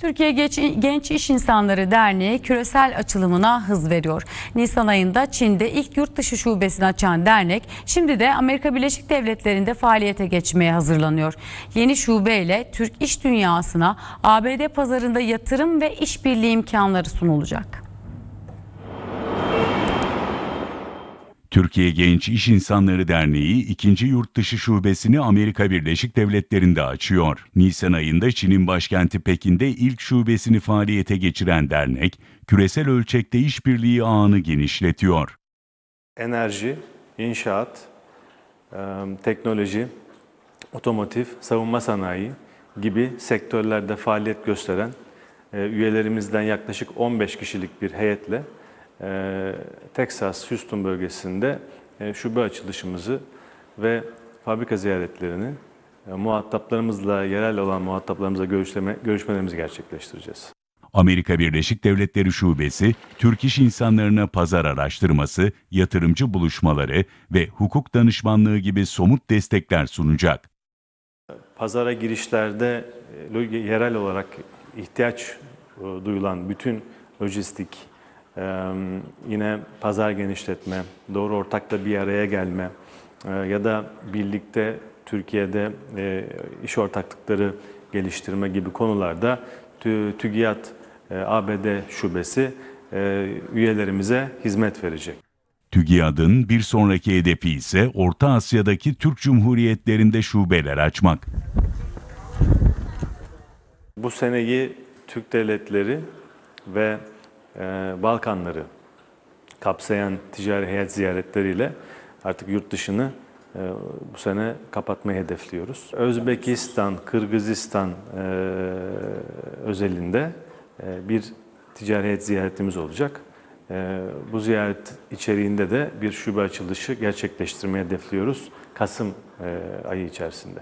Türkiye Genç, İş İnsanları Derneği küresel açılımına hız veriyor. Nisan ayında Çin'de ilk yurt dışı şubesini açan dernek şimdi de Amerika Birleşik Devletleri'nde faaliyete geçmeye hazırlanıyor. Yeni şubeyle Türk iş dünyasına ABD pazarında yatırım ve işbirliği imkanları sunulacak. Türkiye Genç İş İnsanları Derneği ikinci yurt dışı şubesini Amerika Birleşik Devletleri'nde açıyor. Nisan ayında Çin'in başkenti Pekin'de ilk şubesini faaliyete geçiren dernek, küresel ölçekte işbirliği ağını genişletiyor. enerji, inşaat, e, teknoloji, otomotiv, savunma sanayi gibi sektörlerde faaliyet gösteren e, üyelerimizden yaklaşık 15 kişilik bir heyetle e, Texas, Houston bölgesinde e, şube açılışımızı ve fabrika ziyaretlerini e, muhataplarımızla, yerel olan muhataplarımızla görüşleme, görüşmelerimizi gerçekleştireceğiz. Amerika Birleşik Devletleri Şubesi, Türk iş insanlarına pazar araştırması, yatırımcı buluşmaları ve hukuk danışmanlığı gibi somut destekler sunacak. pazara girişlerde e, yerel olarak ihtiyaç duyulan bütün lojistik, yine pazar genişletme, doğru ortakla bir araya gelme e, ya da birlikte Türkiye'de e, iş ortaklıkları geliştirme gibi konularda Tü- TÜGİAD e, ABD şubesi üyelerimize hizmet verecek. TÜGİAD'ın bir sonraki hedefi ise Orta Asya'daki Türk Cumhuriyetlerinde şubeler açmak. Bu seneyi Türk devletleri ve Balkanları kapsayan ticari heyet ziyaretleriyle artık yurt dışını e, bu sene kapatmayı hedefliyoruz. Özbekistan, Kırgızistan e, özelinde e, bir ticari heyet ziyaretimiz olacak. Bu ziyaret içeriğinde de bir şube açılışı gerçekleştirmeyi hedefliyoruz Kasım ayı içerisinde.